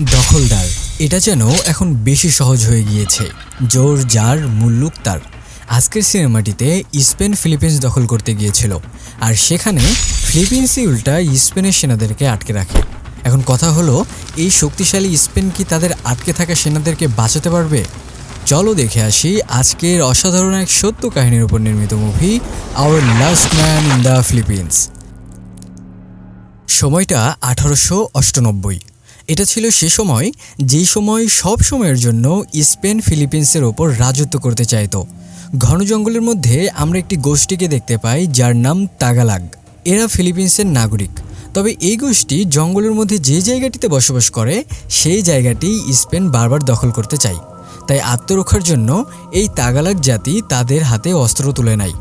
দখলদার। এটা যেন এখন বেশি সহজ হয়ে গিয়েছে। জোর যার মুল্লুক তার। আজকের সিনেমাটিতে স্পেন ফিলিপিন্স দখল করতে গিয়েছিল। আর সেখানে ফিলিপিন্সই উল্টা স্পেনের সেনাদেরকে আটকে রাখে। এখন কথা হলো, এই শক্তিশালী স্পেন কি তাদের আটকে থাকা সেনাদেরকে বাঁচাতে পারবে? চলো দেখে আসি আজকের অসাধারণ এক সত্য কাহিনীর উপর নির্মিত movie our last man in the Philippines সময়টা আঠারোশো অষ্টানব্বই। এটা ছিল সে সময়, যেই সময় সব সময়ের জন্য স্পেন ফিলিপিন্সের ওপর রাজত্ব করতে চাইতো। ঘন জঙ্গলের মধ্যে আমরা একটি গোষ্ঠীকে দেখতে পাই যার নাম তাগালাগ। এরা ফিলিপিন্সের নাগরিক। তবে এই গোষ্ঠী জঙ্গলের মধ্যে যে জায়গাটিতে বসবাস করে, সেই জায়গাটি স্পেন বারবার দখল করতে চায়। তাই আত্মরক্ষার জন্য এই তাগালাগ জাতি তাদের হাতে অস্ত্র তুলে নেয়।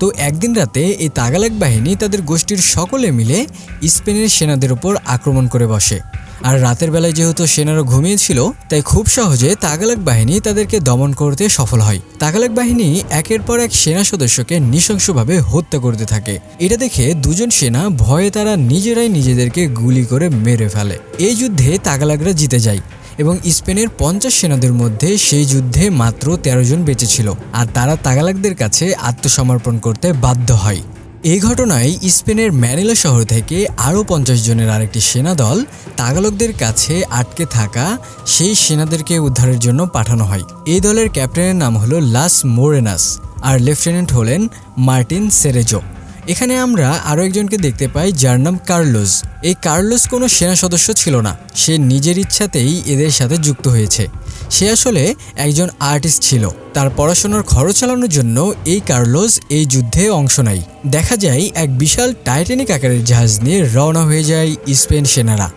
তো একদিন রাতে এই তাগালাগ বাহিনী তাদের গোষ্ঠীর সকলে মিলে স্পেনের সেনাদের উপর আক্রমণ করে বসে। আর রাতের বেলায় যেহেতু সেনারা ঘুমিয়েছিল, তাই খুব সহজে তাগালাগ বাহিনী তাদেরকে দমন করতে সফল হয়। তাগালাগ বাহিনী একের পর এক সেনা সদস্যকে নৃশংসভাবে হত্যা করতে থাকে। এটা দেখে দুজন সেনা ভয়ে তারা নিজেরাই নিজেদেরকে গুলি করে মেরে ফেলে। এই যুদ্ধে তাগালাকরা জিতে যায় এবং স্পেনের পঞ্চাশ সেনাদের মধ্যে সেই যুদ্ধে মাত্র তেরো জন বেঁচে ছিল। আর তারা তাগালাকদের কাছে আত্মসমর্পণ করতে বাধ্য হয়। এই ঘটনায় স্পেনের ম্যানিলা শহর থেকে আরও পঞ্চাশ জনের আরেকটি সেনা দল তাগালকদের কাছে আটকে থাকা সেই সেনাদেরকে উদ্ধারের জন্য পাঠানো হয়। এই দলের ক্যাপ্টেনের নাম হলো লাস মোরেনাস আর লেফটেন্যান্ট হলেন মার্টিন সেরেজো। এখানে আমরা আরও একজনকে দেখতে পাই যার নাম কার্লোস। এই কার্লোস কোনো সেনা সদস্য ছিল না। সে নিজের ইচ্ছাতেই এদের সাথে যুক্ত হয়েছে। সে আসলে একজন আর্টিস্ট ছিল। তার পড়াশোনার খরচ চালানোর জন্য এই কার্লোস এই যুদ্ধে অংশ নেয়। দেখা যায়, এক বিশাল টাইটানিক আকারের জাহাজ নিয়ে রওনা হয়ে যায় স্পেন সেনারা।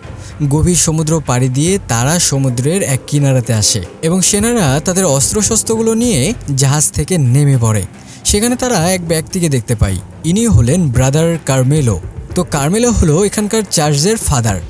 গভীর সমুদ্র পাড়ি দিয়ে তারা সমুদ্রের এক কিনারাতে আসে এবং সেনারা তাদের অস্ত্রশস্ত্রগুলো নিয়ে জাহাজ থেকে নেমে পড়ে। সেখানে তারা এক ব্যক্তিকে দেখতে পায়। ইনি হলেন ব্রাদার কার্মেলো। তো কার্মেলো হলো এখানকার চার্জের ফাদার।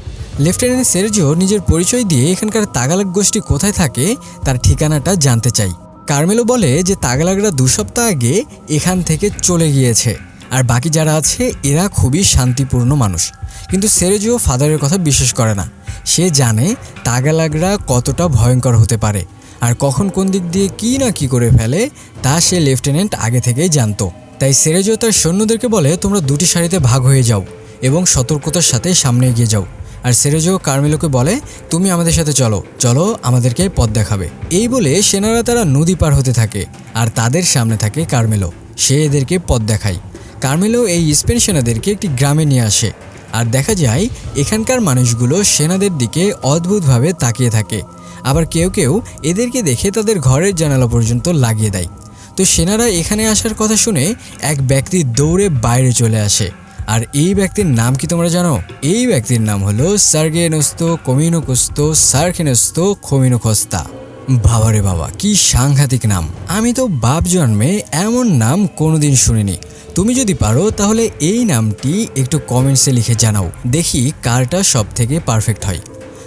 লেফটেন্যান্ট সেরজিও নিজের পরিচয় দিয়ে এখানকার তাগালাক গোষ্ঠী কোথায় থাকে, তার ঠিকানাটা জানতে চাই। কার্মেলো বলে যে তাগালাকরা দু সপ্তাহ আগে এখান থেকে চলে গিয়েছে, আর বাকি যারা আছে, এরা খুবই শান্তিপূর্ণ মানুষ। কিন্তু সেরেজিও ফাদারের কথা বিশ্বাস করে না। সে জানে তাগালাগরা কতটা ভয়ঙ্কর হতে পারে, আর কখন কোন দিক দিয়ে কী না কি করে ফেলে, তা সে লেফটেন্যান্ট আগে থেকেই জানতো। তাই সেরেজো তার সৈন্যদেরকে বলে, তোমরা দুটি সারিতে ভাগ হয়ে যাও এবং সতর্কতার সাথে সামনে এগিয়ে যাও। আর সেরেজো কার্মেলোকে বলে, তুমি আমাদের সাথে চলো চলো আমাদেরকে পথ দেখাবে। এই বলে সেনারা তারা নদী পার হতে থাকে, আর তাদের সামনে থাকে কার্মেলো। সে এদেরকে পথ দেখায়। কার্মেলো এই স্পেন সেনাদেরকে একটি গ্রামে নিয়ে আসে, আর দেখা যায় এখানকার মানুষগুলো সেনাদের দিকে অদ্ভুতভাবে তাকিয়ে থাকে। আবার কেউ কেউ এদেরকে দেখে তাদের ঘরের জানালা পর্যন্ত লাগিয়ে দেয়। তো সেনারা এখানে আসার কথা শুনে এক ব্যক্তি দৌড়ে বাইরে চলে আসে। আর এই ব্যক্তির নাম কি তোমরা জানো? এই ব্যক্তির নাম হলো সার্গেনস্তো কমিনোকস্তো সার্খেনস্তো খমিনোকস্তা বাবারে বাবা, কি সাংঘাতিক নাম। আমি তো বাপ জন্মে এমন নাম কোনোদিন শুনিনি। তুমি যদি পারো, তাহলে এই নামটি একটু কমেন্টসে লিখে জানাও। দেখি কারটা সব থেকে পারফেক্ট হয়।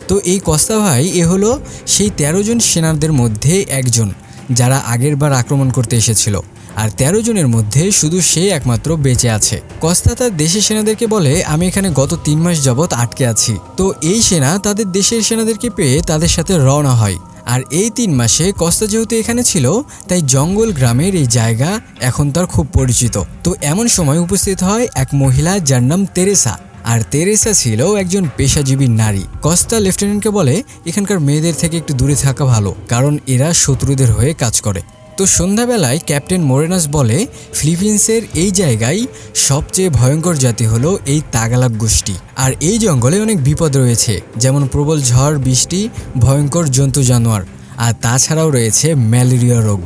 তো এই কস্তা ভাই, এ হলো সেই তেরো জন সেনাদের মধ্যে একজন, যারা আগের বার আক্রমণ করতে এসেছিল। আর তেরো জনের মধ্যে শুধু সে একমাত্র বেঁচে আছে। কস্তা তার দেশের সেনাদেরকে বলে, আমি এখানে গত তিন মাস যাবৎ আটকে আছি। তো এই সেনা তাদের দেশের সেনাদেরকে পেয়ে তাদের সাথে রওনা হয়। আর এই তিন মাসে কস্তা যেহেতু এখানে ছিল, তাই জঙ্গল গ্রামের এই জায়গা এখন তার খুব পরিচিত। তো এমন সময় উপস্থিত হয় এক মহিলা যার নাম তেরেসা। আর তেরেসা ছিল একজন পেশাজীবী নারী। কস্তা লেফটেন্যান্টকে বলে, এখানকার মেয়েদের থেকে একটু দূরে থাকা ভালো, কারণ এরা শত্রুদের হয়ে কাজ করে। তো সন্ধ্যাবেলায় ক্যাপ্টেন মোরেনাস বলে, ফিলিপিন্সের এই জায়গায় সবচেয়ে ভয়ঙ্কর জাতি হলো এই তাগালাক গোষ্ঠী। আর এই জঙ্গলে অনেক বিপদ রয়েছে, যেমন প্রবল ঝড়, বৃষ্টি, ভয়ঙ্কর জন্তু জানোয়ার, আর তাছাড়াও রয়েছে ম্যালেরিয়া রোগ।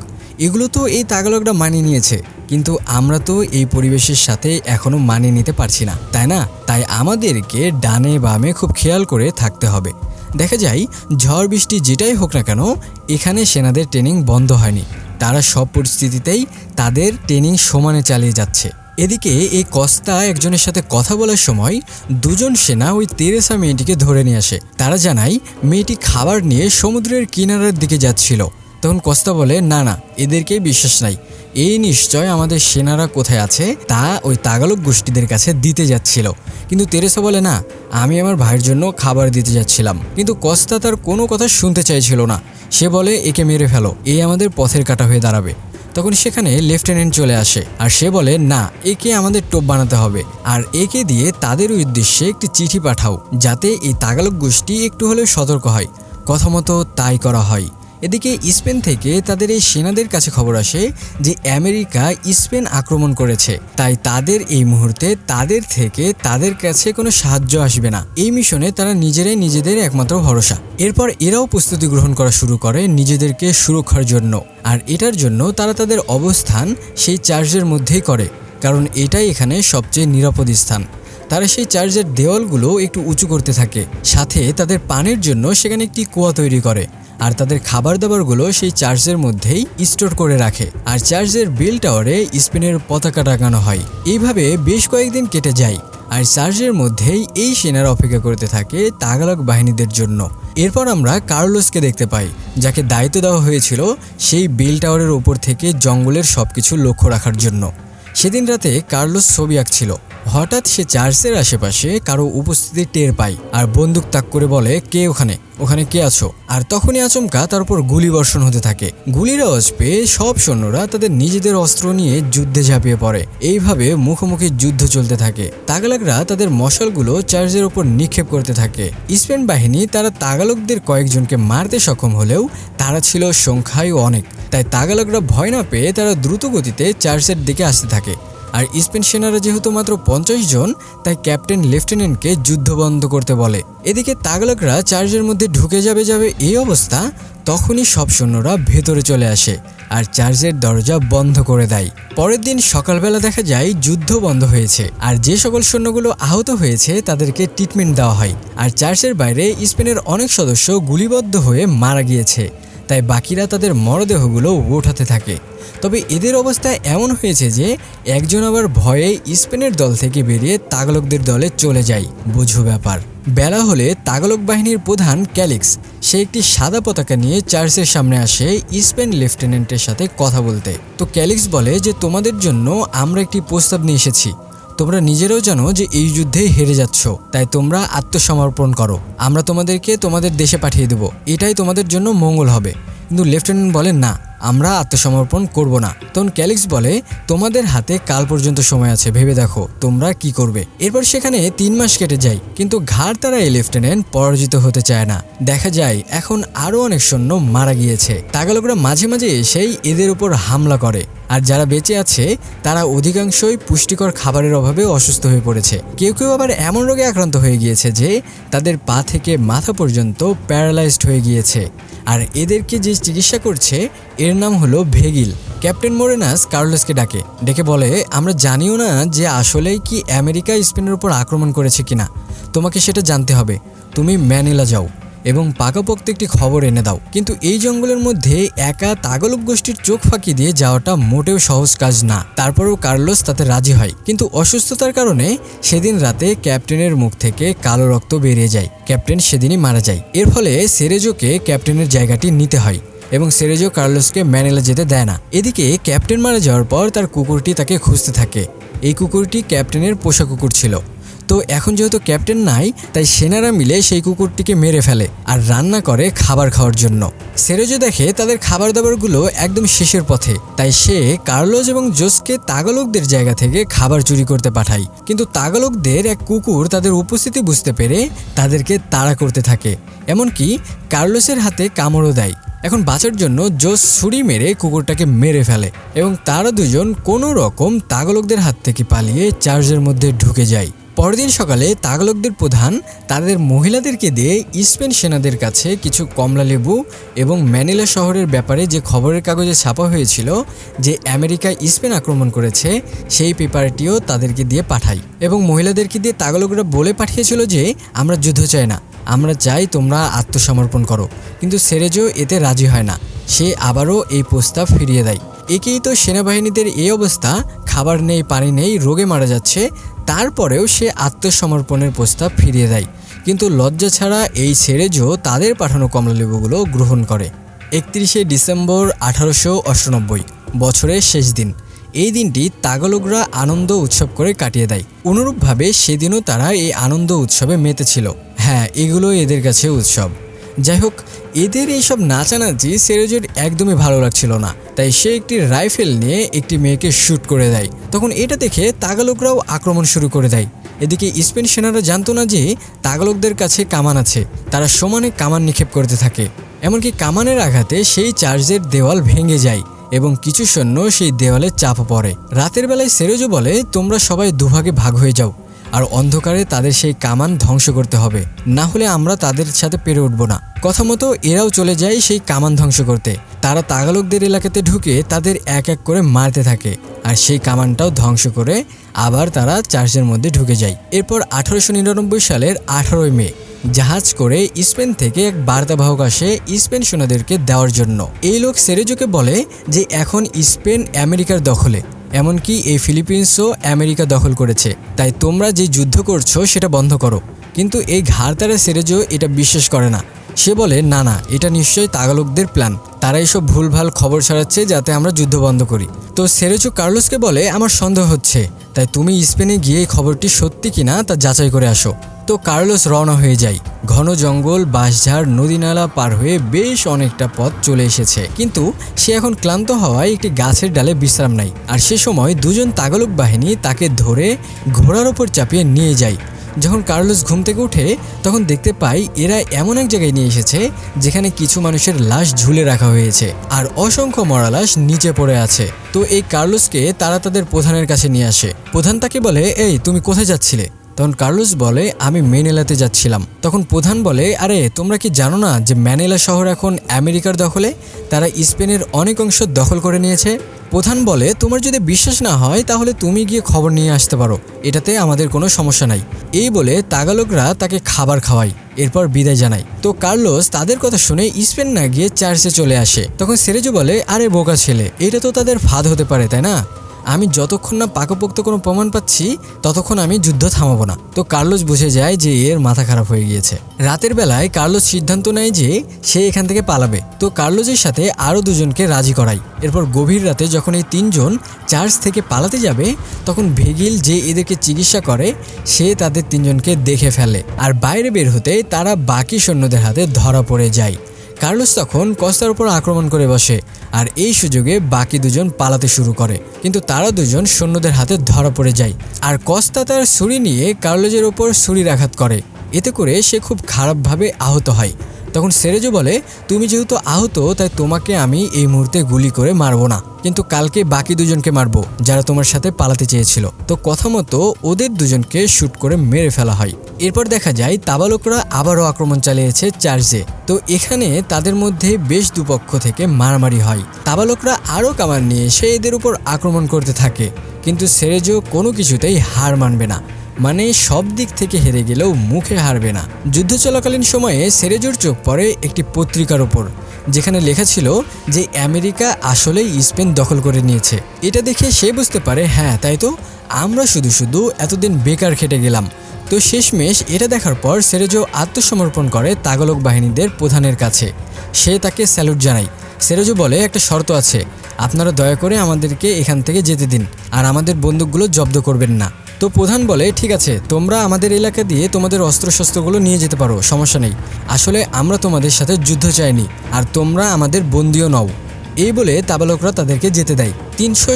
এগুলো তো এই তাগালকরা মানিয়ে নিয়েছে, কিন্তু আমরা তো এই পরিবেশের সাথে এখনও মানিয়ে নিতে পারছি না, তাই না? তাই আমাদেরকে ডানে বামে খুব খেয়াল করে থাকতে হবে। দেখা যায়, ঝড়, বৃষ্টি যেটাই হোক না কেন, এখানে সেনাদের ট্রেনিং বন্ধ হয়নি। তারা সব পরিস্থিতিতেই তাদের ট্রেনিং সমানে চালিয়ে যাচ্ছে। এদিকে এই কস্তা একজনের সাথে কথা বলার সময় দুজন সেনা ওই তেরেসা মেয়েটিকে ধরে নিয়ে আসে। তারা জানায়, মেয়েটি খাবার নিয়ে সমুদ্রের কিনারার দিকে যাচ্ছিল। তখন কস্তা বলে, না না, এদেরকেই বিশ্বাস নাই। এই নিশ্চয় আমাদের সেনারা কোথায় আছে তা ওই তাগালক গোষ্ঠীদের কাছে দিতে যাচ্ছিল। কিন্তু তেরেসা বলে, না, আমি আমার ভাইয়ের জন্য খাবার দিতে যাচ্ছিলাম। কিন্তু কস্তা তার কোনো কথা শুনতে চাইছিল না। সে বলে, একে মেরে ফেলো এই আমাদের পথের কাটা হয়ে দাঁড়াবে। তখন সেখানে লেফটেন্যান্ট চলে আসে, আর সে বলে, না, একে আমাদের টোপ বানাতে হবে, আর একে দিয়ে তাদের উদ্দেশ্যে একটি চিঠি পাঠাও, যাতে এই তাগালক গোষ্ঠী একটু হলেও সতর্ক হয়। কথা মতো তাই করা হয়। এদিকে স্পেন থেকে তাদের এই সেনাদের কাছে খবর আসে যে আমেরিকা স্পেন আক্রমণ করেছে। তাই তাদের এই মুহূর্তে তাদের থেকে তাদের কাছে কোনো সাহায্য আসবে না। এই মিশনে তারা নিজেরাই নিজেদের একমাত্র ভরসা। এরপর এরাও প্রস্তুতি গ্রহণ করা শুরু করে নিজেদেরকে সুরক্ষার জন্য। আর এটার জন্য তারা তাদের অবস্থান সেই চার্জের মধ্যেই করে। কারণ এটাই এখানে সবচেয়ে নিরাপদ স্থান। তারা সেই চার্জের দেওয়ালগুলো একটু উঁচু করতে থাকে। সাথে তাদের পানের জন্য সেখানে একটি কুয়া তৈরি করে। আর তাদের খাবার দাবারগুলো সেই চার্চের মধ্যেই স্টোর করে রাখে। আর চার্চের বেল টাওয়ারে স্পেনের পতাকা টাঙানো হয়। এইভাবে বেশ কয়েকদিন কেটে যায়। আর চার্চের মধ্যেই এই সেনারা অপেক্ষা করতে থাকে তাগালক বাহিনীদের জন্য। এরপর আমরা কার্লোসকে দেখতে পাই, যাকে দায়িত্ব দেওয়া হয়েছিল সেই বেল টাওয়ারের ওপর থেকে জঙ্গলের সব কিছু লক্ষ্য রাখার জন্য। সেদিন রাতে কার্লোস ছবি আঁকছিল। হঠাৎ সে চার্চের আশেপাশে কারও উপস্থিতি টের পায় আর বন্দুক তাক করে বলে, কে ওখানে? ওখানে কে আছো? আর তখনই আচমকা তার উপর গুলি বর্ষণ হতে থাকে। গুলির আওয়াজ পেয়ে সব সৈন্যরা তাদের নিজেদের অস্ত্র নিয়ে যুদ্ধে ঝাঁপিয়ে পড়ে। এইভাবে মুখোমুখি যুদ্ধ চলতে থাকে। তাগালকরা তাদের মশালগুলো চার্চের উপর নিক্ষেপ করতে থাকে। স্পেন বাহিনী তারা তাগালকদের কয়েকজনকে মারতে সক্ষম হলেও তারা ছিল সংখ্যায় অনেক। তাই তাগালকরা ভয় না পেয়ে তারা দ্রুত গতিতে চার্চের দিকে আসতে থাকে। আর স্পেন সেনারা যেহেতু মাত্র পঞ্চাশ জন, তাই ক্যাপ্টেন লেফটেন্যান্টকে যুদ্ধ বন্ধ করতে বলে। এদিকে তাগলকরা চার্জের মধ্যে ঢুকে যাবে যাবে এই অবস্থা, তখনই সব সৈন্যরা ভেতরে চলে আসে আর চার্জের দরজা বন্ধ করে দেয়। পরের দিন সকালবেলা দেখা যায় যুদ্ধ বন্ধ হয়েছে আর যে সকল সৈন্যগুলো আহত হয়েছে তাদেরকে ট্রিটমেন্ট দেওয়া হয়। আর চার্চের বাইরে স্পেনের অনেক সদস্য গুলিবদ্ধ হয়ে মারা গিয়েছে। তাই বাকিরা তাদের মরদেহগুলো ওঠাতে থাকে। তবে এদের অবস্থা এমন হয়েছে যে, একজন আবার ভয়ে স্পেনের দল থেকে বেরিয়ে তাগলকদের দলে চলে যায়। বুঝো ব্যাপার। বেলা হলে তাগলক বাহিনীর প্রধান ক্যালিক্স, সে একটি সাদা পতাকা নিয়ে চার্চের সামনে আসে স্পেন লেফটেন্যান্টের সাথে কথা বলতে। তো ক্যালিক্স বলে যে, তোমাদের জন্য আমরা একটি প্রস্তাব নিয়ে এসেছি। তোমরা নিজেরাও জানো যে এই যুদ্ধে হেরে যাচ্ছ। তাই তোমরা আত্মসমর্পণ করো। আমরা তোমাদেরকে তোমাদের দেশে পাঠিয়ে দেবো। এটাই তোমাদের জন্য মঙ্গল হবে। কিন্তু লেফটেন্যান্ট বলেন না, আমরা আত্মসমর্পণ করব না। তখন ক্যালিক্স বলে, তোমাদের হাতে কাল পর্যন্ত সময় আছে, ভেবে দেখো তোমরা কি করবে। এরপর সেখানে তিন মাস কেটে যায়, কিন্তু ঘাড় তারা এই লেফটেন্যান্ট পরাজিত হতে চায় না। দেখা যায়, এখন আরও অনেক সৈন্য মারা গিয়েছে। তাগালকরা মাঝে মাঝে এসেই এদের উপর হামলা করে, আর যারা বেঁচে আছে, তারা অধিকাংশই পুষ্টিকর খাবারের অভাবে অসুস্থ হয়ে পড়েছে। কেউ কেউ আবার এমন রোগে আক্রান্ত হয়ে গিয়েছে যে, তাদের পা থেকে মাথা পর্যন্ত প্যারালাইজড হয়ে গিয়েছে। আর এদেরকে যে চিকিৎসা করছে, এর নাম হলো ভেগিল। ক্যাপ্টেন মোরেনাস কার্লোসকে ডাকে। ডেকে বলে, আমরা জানিও না যে আসলেই কি আমেরিকা স্পেনের উপর আক্রমণ করেছে কিনা। তোমাকে সেটা জানতে হবে। তুমি ম্যানিলা যাও। এবং পাকাপোক্ত একটি খবর এনে দাও। কিন্তু এই জঙ্গলের মধ্যে একা তাগলক গোষ্ঠীর চোখ ফাঁকি দিয়ে যাওয়াটা মোটেও সহজ কাজ না। তারপরেও কার্লোস তাতে রাজি হয়। কিন্তু অসুস্থতার কারণে সেদিন রাতে ক্যাপ্টেনের মুখ থেকে কালো রক্ত বেরিয়ে যায়। ক্যাপ্টেন সেদিনই মারা যায়। এর ফলে সেরেজোকে ক্যাপ্টেনের জায়গাটি নিতে হয় এবং সেরেজো কার্লোসকে ম্যানেলা যেতে দেয় না। এদিকে ক্যাপ্টেন মারা যাওয়ার পর তার কুকুরটি তাকে খুঁজতে থাকে। এই কুকুরটি ক্যাপ্টেনের পোষা কুকুর ছিল। তো এখন যেহেতু ক্যাপ্টেন নাই, তাই সেনারা মিলে সেই কুকুরটিকে মেরে ফেলে আর রান্না করে খাবার খাওয়ার জন্য। সেরেজো দেখে তাদের খাবার দাবারগুলো একদম শেষের পথে, তাই সে কার্লোজ এবং জোসকে তাগলকদের জায়গা থেকে খাবার চুরি করতে পাঠায়। কিন্তু তাগলকদের এক কুকুর তাদের উপস্থিতি বুঝতে পেরে তাদেরকে তাড়া করতে থাকে, এমনকি কার্লোসের হাতে কামড়ও দেয়। এখন বাঁচার জন্য জোস ছুরি মেরে কুকুরটাকে মেরে ফেলে এবং তারা দুজন কোনো রকম তাগলকদের হাত থেকে পালিয়ে চার্জের মধ্যে ঢুকে যায়। পরদিন সকালে তাগলকদের প্রধান, তাদের মহিলাদেরকে দিয়ে স্পেন সেনাদের কাছে কিছু কমলা লেবু এবং ম্যানিলা শহরের ব্যাপারে যে খবরের কাগজে ছাপা হয়েছিল যে আমেরিকা স্পেন আক্রমণ করেছে, সেই পেপারটিও তাদেরকে দিয়ে পাঠাই। এবং মহিলাদেরকে দিয়ে তাগলকরা বলে পাঠিয়েছিল যে, আমরা যুদ্ধ চাই না, আমরা চাই তোমরা আত্মসমর্পণ করো। কিন্তু সেরেজো এতে রাজি হয় না। সে আবারও এই প্রস্তাব ফিরিয়ে দেয়। একেই তো সেনাবাহিনীদের এই অবস্থা, খাবার নেই, পানি নেই, রোগে মারা যাচ্ছে তারপরেও সে আত্মসমর্পণের প্রস্তাব ফিরিয়ে দেয়। কিন্তু লজ্জা ছাড়া এই সেরেজো তাদের পাঠানো কমলালেবুগুলো গ্রহণ করে। একত্রিশে ডিসেম্বর আঠারোশো অষ্টানব্বই, বছরের শেষ দিন। এই দিনটি তাগালকরা আনন্দ উৎসব করে কাটিয়ে দেয়। অনুরূপভাবে সেদিনও তারা এই আনন্দ উৎসবে মেতেছিল। হ্যাঁ এগুলো এদের কাছে উৎসব। যাই হোক এদের এইসব নাচানাচি সেরোজের একদমই ভালো লাগছিল না। তাই সে একটি রাইফেল নিয়ে একটি মেয়েকে শ্যুট করে দেয়। তখন এটা দেখে তাগালকরাও আক্রমণ শুরু করে দেয়। এদিকে স্পেন সেনারা জানতো না যে তাগালকদের কাছে কামান আছে। তারা সমানে কামান নিক্ষেপ করতে থাকে। এমনকি কামানের আঘাতে সেই চার্জের দেওয়াল ভেঙে যায় এবং কিছু সৈন্য সেই দেওয়ালে চাপ পড়ে। রাতের বেলায় সেরেজো বলে, তোমরা সবাই দুভাগে ভাগ হয়ে যাও। আর অন্ধকারে তাদের সেই কামান ধ্বংস করতে হবে। না হলে আমরা তাদের সাথে পেরে উঠব না। কথা মতো এরাও চলে যায় সেই কামান ধ্বংস করতে। তারা তাগালকদের এলাকাতে ঢুকে তাদের এক এক করে মারতে থাকে। আর সেই কামানটাও ধ্বংস করে আবার তারা চার্চের মধ্যে ঢুকে যায়। এরপর আঠারোশো নিরানব্বই সালের আঠারোই মে, জাহাজ করে স্পেন থেকে এক বার্তাবাহক আসে স্পেন সেনাদেরকে দেওয়ার জন্য। এই লোক সেরেজোকে বলে যে, এখন স্পেন আমেরিকার দখলে। এমনকি এই ফিলিপিন্সও আমেরিকা দখল করেছে। তাই তোমরা যে যুদ্ধ করছ, সেটা বন্ধ করো। কিন্তু এই ঘাড়তারা সেরেজো এটা বিশ্বাস করে না। সে বলে, না না, এটা নিশ্চয়ই তাগালকদের প্ল্যান। তারা এসব ভুলভাল খবর ছড়াচ্ছে যাতে আমরা যুদ্ধ বন্ধ করি। তো সেরেজো কার্লোসকে বলে, আমার সন্দেহ হচ্ছে। তাই তুমি স্পেনে গিয়ে এই খবরটি সত্যি কিনা, তা যাচাই করে আসো। তো কার্লোস রওনা হয়ে যায়। ঘন জঙ্গল, বাঁশঝাড় নদী নালা পার হয়ে বেশ অনেকটা পথ চলে এসেছে। কিন্তু সে এখন ক্লান্ত হওয়ায় একটি গাছের ডালে বিশ্রাম নেয়। আর সে সময় দুজন তাগালক বাহিনী তাকে ধরে ঘোড়ার ওপর চাপিয়ে নিয়ে যায়। যখন কার্লোস ঘুম থেকে উঠে, তখন দেখতে পাই এরা এমন এক জায়গায় নিয়ে এসেছে, যেখানে কিছু মানুষের লাশ ঝুলে রাখা হয়েছে আর অসংখ্য মরা লাশ নিচে পড়ে আছে। তো এই কার্লোসকে তারা তাদের প্রধানের কাছে নিয়ে আসে। প্রধান তাকে বলে, এই, তুমি কোথায় যাচ্ছিলে? তখন কার্লোস বলে, আমি মেনেলাতে যাচ্ছিলাম। তখন প্রধান বলে, আরে, তোমরা কি জানো না যে ম্যানেলা শহর এখন আমেরিকার দখলে? তারা স্পেনের অনেক অংশ দখল করে নিয়েছে। প্রধান বলে, তোমার যদি বিশ্বাস না হয়, তাহলে তুমি গিয়ে খবর নিয়ে আসতে পারো। এটাতে আমাদের কোনো সমস্যা নাই। এই বলে তাগালকরা তাকে খাবার খাওয়ায়, এরপর বিদায় জানায়। তো কার্লোস তাদের কথা শুনে স্পেন না গিয়ে চার্চে চলে আসে। তখন সেরেজো বলে, আরে, বোকা ছেলে, এটা তো তাদের ফাঁদ হতে পারে, তাই না? আমি যতক্ষণ না পাকপোক্ত কোনো প্রমাণ পাচ্ছি, ততক্ষণ আমি যুদ্ধ থামাবো না। তো কার্লোস বুঝে যায় যে এর মাথা খারাপ হয়ে গিয়েছে। রাতের বেলায় কার্লোস সিদ্ধান্ত নেয় যে সে এখান থেকে পালাবে। তো কার্লোসের সাথে আরও দুজনকে রাজি করায় এরপর গভীর রাতে যখন এই তিনজন চার্চ থেকে পালাতে যাবে, তখন ভেগিল যে এদেরকে চিকিৎসা করে, সে তাদের তিনজনকে দেখে ফেলে। আর বাইরে বের হতে তারা বাকি সৈন্যদের হাতে ধরা পড়ে যায়। কার্লোস তখন কস্তার উপর আক্রমণ করে বসে, আর এই সুযোগে বাকি দুজন পালাতে শুরু করে। কিন্তু তারা দুজন সৈন্যদের হাতে ধরা পড়ে যায়, আর কস্তা তার ছুরি নিয়ে কার্লোজের ওপর ছুরির আঘাত করে। এতে করে সে খুব খারাপভাবে আহত হয়। তখন সেরেজো বলে, তুমি যেহেতু আহত, তাই তোমাকে আমি এই মুহূর্তে গুলি করে মারবো না। কিন্তু কালকে বাকি দুজনকে মারবো, যারা তোমার সাথে পালাতে চেয়েছিল। তো কথা মতো ওদের দুজনকে শ্যুট করে মেরে ফেলা হয়। এরপর দেখা যায়, তাবালকরা আবারও আক্রমণ চালিয়েছে চার্জে তো এখানে তাদের মধ্যে বেশ দুপক্ষ থেকে মারামারি হয়। তাবালকরা আরও কামান নিয়ে সে এদের উপর আক্রমণ করতে থাকে। কিন্তু সেরেজো কোনো কিছুতেই হার মানবে না। মানে সব দিক থেকে হেরে গেলেও মুখে হারবে না। যুদ্ধ চলাকালীন সময়ে সেরেজোর চোখ পড়ে একটি পত্রিকার ওপর যেখানে লেখা ছিল যে আমেরিকা আসলেই স্পেন দখল করে নিয়েছে। এটা দেখে সে বুঝতে পারে হ্যাঁ তাই তো? আমরা শুধু শুধু এতদিন বেকার খেটে গেলাম। তো শেষমেশ এটা দেখার পর সেরেজো আত্মসমর্পণ করে তাগলক বাহিনীদের প্রধানের কাছে। সে তাকে স্যালুট জানায়। সেরেজো বলে, একটা শর্ত আছে। আপনারা দয়া করে আমাদেরকে এখান থেকে যেতে দিন, আর আমাদের বন্দুকগুলো জব্দ করবেন না। তো প্রধান বলে, ঠিক আছে, তোমরা আমাদের এলাকা দিয়ে তোমাদের অস্ত্রশস্ত্রগুলো নিয়ে যেতে পারো, সমস্যা নেই। আসলে আমরা তোমাদের সাথে যুদ্ধ চাইনি, আর তোমরা আমাদের বন্দিও নও। এই বলে তাবালকরা তাদেরকে যেতে দেয়। তিনশো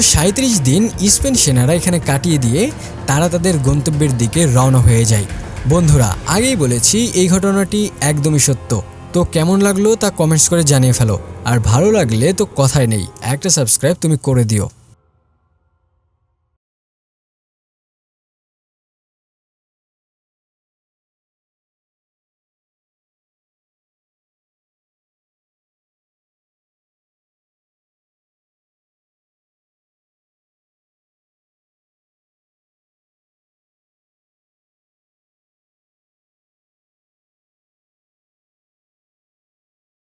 দিন স্পেন সেনারা এখানে কাটিয়ে দিয়ে তারা তাদের গন্তব্যের দিকে রওনা হয়ে যায়। বন্ধুরা, আগেই বলেছি এই ঘটনাটি একদমই সত্য। তো কেমন লাগল তা কমেন্টস করে জানিয়ে ফেলো। আর ভালো লাগলে তো কথাই নেই। একটা সাবস্ক্রাইব তুমি করে দিও।